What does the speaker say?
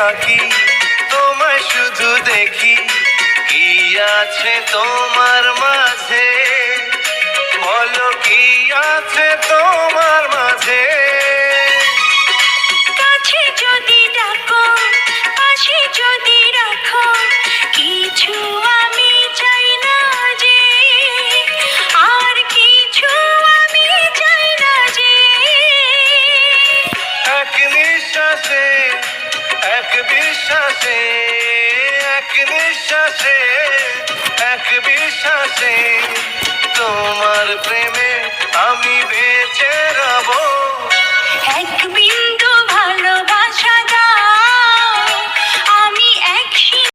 থাকি তোমায় শুধু দেখি। কি আছে তোমার মাঝে? বলো কি আছে তোমার মাঝে? কাছে যদি ডাকো পাশে যদি রাখো কিছু আমি চাই না যে আর কিছু আমি চাই না যে। এক নিঃশ্বাসে এক বিশ্বাসে এক নিঃশ্বাসে এক বিশ্বাসে তোমার প্রেমে আমি বেঁচে রব। এক